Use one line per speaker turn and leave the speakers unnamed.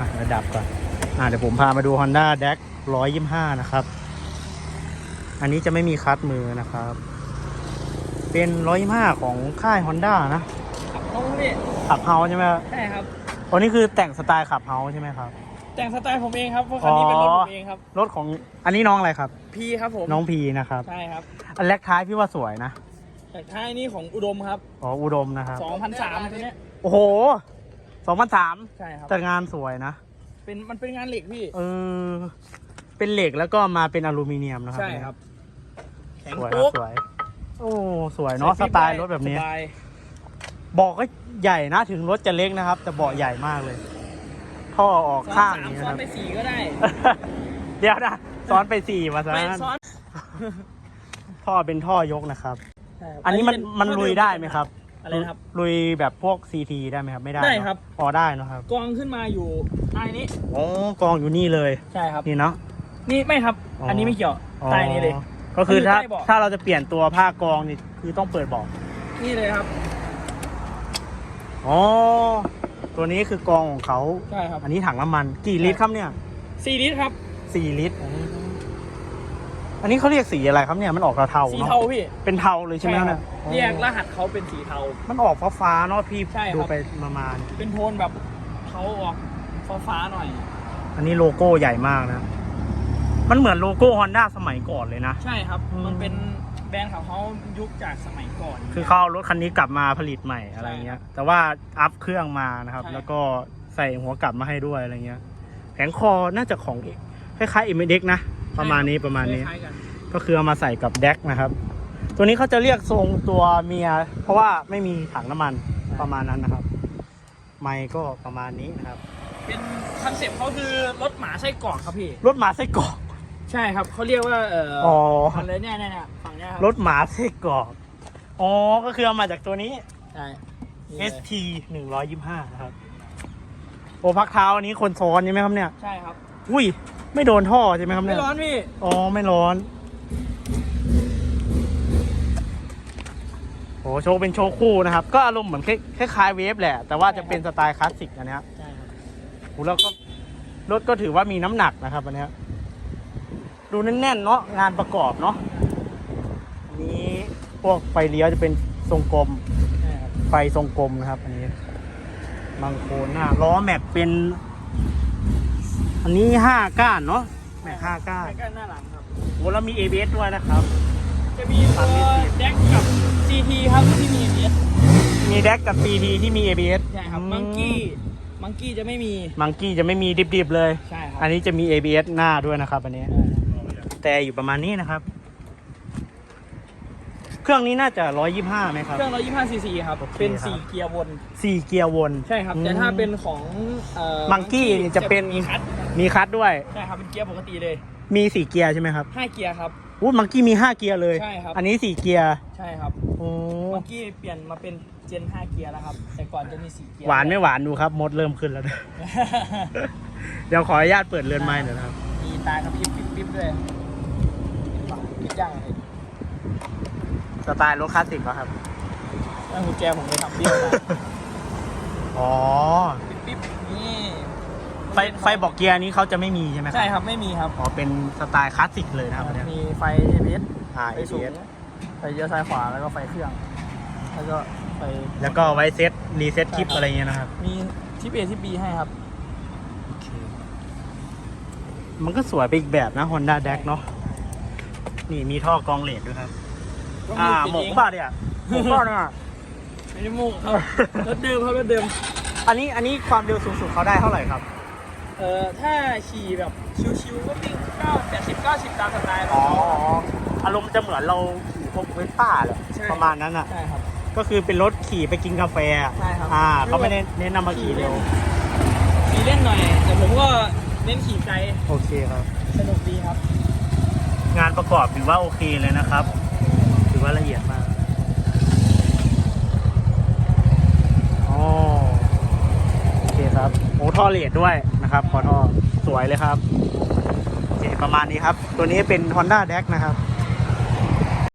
อะระดับก่อนอะเดี๋ยวผมพามาดู Honda d a c 125นะครับ อันนี้จะไม่มีคัดมือนะครับ เป็น125ของค่าย Honda นะ
ขับห้องพี่
ขับเฮาใช่ไหมครับ
ใช่ครับ
อันนี้คือแต่งสไตล์ขับเฮาใช่ไหมครับ
แต่งสไตล์ผมเองครับเพราะคันนี้เป็นรถผมเองครับ
รถของอันนี้น้องอะไรครับ
พีครับผม
น้องพีนะครับ
ใช่ครับ
อันแรกท้ายพี่ว่าสวยนะ
แต่ท้ายนี่ของอุดมครับ
อ๋อ อุดมนะครับ
2003ตัวเนี้ย
โอ้โห 2003
ใช่ครับ
แต่งานสวยนะ
เป็นมันเป็นงานเหล็กพี่
เออ เป็นเหล็กแล้วก็มาเป็นอลูมิเนียมนะครับ
ใช่ครับ แข็ง
สวยค
โป๊
รับ
ก
สวย โอ้สวยเนาะสไตล์รถแบบนี้
สบาย
เบอกก็ใหญ่นะถึงรถจะเล็กนะครับ แต่เบาะใหญ่มากเลย ท่อออกข้าง
ซ้อน
นี้
สามซ้อ
นะคนรับ
ไปสี่ก็ได้
เดี๋ยวนะซ้อนไปสี่มาซะ
ไปซ้อน
ท่อเป็นท่อยกนะครับ
ใช่ครับ
อันนี้มัน
เป็
มันลุยได้ไหมครับ
อะไรนะครับ
ลุยแบบพวก CT ได้ไหมครับ ไม่ได้
ได้
เนอะ
ครับ
พอได้เนอะครับ
กองขึ้นมาอยู่ใต้นี้
โอ้กองอยู่นี่เลย
ใช่ครับ
นี่เนาะ
นี่ไม่ครับ
อ๋ออั
อันนี้ไม่เกี่ยวใต้นี้เลย
อ๋อก็คือถ้า
มันอยู่ใต้เบาะ
ถ้าเราจะเปลี่ยนตัวผ้ากองนี่คือต้องเปิดเบาะ
นี่เลยครับ
อ๋อ ตัวนี้คือกองของเขา
ใช่ครับ
อันนี้ถังน้ำมัน กี่ลิตรครับเนี่ย
สี่ลิตรครับ
สี่ลิตรอั นนี้เขาเรียกสีอะไรครับเนี่ยมันออกเทาๆ
สี
เนาะ
เทาพี่
เป็นเทาเลยใช่ไหมเนี่ย
เรียกรหัสเขาเป็นสีเทา
มันออกฟ้าๆเนาะพี่
ใช่ครับ
ดูไปมามาเนี่ย
เป็นโทนแบบเขาออกฟ้าๆหน่อย
อันนี้โลโก้ใหญ่มากนะ มันเหมือนโลโก้ฮอนด้าสมัยก่อนเลยนะ
ใช่ครับ
อืม
มันเป็นแบรนด์ของเขายุคจากสมัยก่อน
คือเขาเอารถคันนี้กลับมาผลิตใหม่อะไรเงี้ย แต่ว่าอัพเครื่องมานะครับ
ใช่
แล้วก็ใส่หัวกลับมาให้ด้วยอะไรเงี้ย แผงคอน่าจะของคล้ายๆเอ็มเด็กนะ ประมาณนี้ประมาณนี้
คล้ายๆกัน
ก็คือเอามาใส่กับแดกนะครับ ตัวนี้เขาจะเรียกทรงตัวเมีย เพราะว่าไม่มีถังน้ำมันประมาณนั้นนะครับ ไมค์ก็ประมาณนี้นะครับ
เป็นคอนเซ็ปต์เขาคือรถหมาไส้กรอกครับพี่
รถหมาไส้กรอก
ใช่ครับเขาเรียกว่าเอ่อ
อ๋อ
อะไรเนี่ยเนี่ยเนี่ยฝั่งเนี้ยครับ
รถหมาไส้กรอก อ๋อ ก็คือเอามาจากตัวนี้
ใช่นี่เลย
ST 125นะครับ โอ้พักเท้าอันนี้คนซ้อนใช่ไหมครับเนี่ย
ใช่ครับ
อุ้ย ไม่โดนท่อใช่ไหมครับ
ไม่
เนี่ย
ร้อนพี่
อ๋อ ไม่ร้อน โอ้โชว์เป็นโชว์คู่นะครับ ก็อารมณ์เหมือนคล้ายๆเวฟแหละ แต่ว่าจะเป็นสไตล์คลาสสิกอันเนี้ย
ใช่ครับ
โอ้แล้วก็รถก็ถือว่ามีน้ำหนักนะครับอันเนี้ยดูแน่นๆเนาะงานประกอบเนาะอันนี้พวกไฟเลี้ยวจะเป็นทรงกลม
ใช่ครับ
ไฟทรงกลมนะครับ อันนี้บังโคนหน้าล้อแม็กเป็น อันนี้ห้าก้านเนาะแม็กห้าก้าน
ใกล้ๆหน้าหลังครับ
โอ้แล้วมี ABS ด้วยนะครับ
จะมีตัวแดก
แดกกับ CT ที่มี ABS
ใช่ครับ มังกี้ มังกี้จะไม่มี
มังกี้จะไม่มีดิบๆเลย
ใช่ครับ
อันนี้จะมี ABS หน้าด้วยนะครับ อันนี้ แต่อยู่ประมาณนี้นะครับ เครื่องนี้น่าจะ 125ไหมครับ
เครื่อง 125 cc ครับ
โอเค
เป็น
ครับ
4เกียร์วน
สี่เกียร์วน
ใช่ครับ แต่ถ้าเป็นของเอ่อ
Monkey นี่จะเป็น
มีคัท
มีคัทด้วย
ใช่ครับ เป็นเกียร์ปกติเลย
มีสี่เกียร์ใช่ไหมครับ
5เกียร์ครับ
อู้มังกี้มีห้าเกียร์เลย
ใช่ครับ
อันนี้สี่เกียร์
ใช่ครับ
โอ้
มังกี้เปลี่ยนมาเป็นเจน 5 เกียร์แล้วครับ แต่ก่อนจะมี 4 เกียร์
หวานไม่หวานดูครับ มดเริ่มขึ้นแล้วด้วยเดี๋ยวขออนุญาตเปิดเรือนไม้หน่อยนะครับ
มีตากระพริบปิ๊บปิ๊บด้วยกิ๊บจังเลย
สไตล์รถคลาสสิกเหรอครับ
แล้วกุญแจผมไปทำเบี้ยวมา
อ๋อ
ปิ๊บปิ๊บนี่
ไฟไฟบอกเกียร์นี้เขาจะไม่มีใช่ไหม
ใช่ครับ ไม่มีครับ
อ๋อ เป็นสไตล์คลาสสิกเลยนะครับอันเนี้ย
มีไฟ ABS
อ่า
ไฟสูง
ABS
ไฟเลี้ยวซ้ายขวาแล้วก็ไฟเครื่อง แล้วก็ไฟ
แล้วก็ไว้เซตรีเซ็ตคลิปอะไรเงี้ยนะครับ
มีทิป A ทิป B ให้ครับ
โอเคมันก็สวยไปอีกแบบนะ Honda d a c เนาะนี่มีท่อกรองเลดด้วยครับ อ่าหมกป่ะเนี่ยหมกป่ะเนี่ย
ไม่ได้โมกครับรถเดิมครับรถเดิม
อันนี้อันนี้ความเร็วสูงสุดเขาได้เท่าไหร่ครับ
เอ่อถ้าขี่แบบชิวๆก็วิ่ง9 80 90ตามสไตล์เรา
อ๋ออารมณ์จะเหมือนเราขี่พวกเวสป้าแหละ
ใช่
ประมาณนั้นอะ
ใช่ครับ
ก็คือเป็นรถขี่ไปกินกาแฟอะ
ใช่ครับ
อ่าเขาไม่ได้เน้นนำมาขี่เร็ว
ขี่เล่นหน่อย แต่ผมก็เน้นขี่ไกล
โอเคครับ
สนุกดีครับ
งานประกอบถือว่าโอเคเลยนะครับ ถือว่าละเอียดมากอ๋อโอเคครับโอ้ท่อเลดด้วยนะครับพอท่อสวยเลยครับโอเคประมาณนี้ครับ ตัวนี้เป็น Honda d a c นะครับ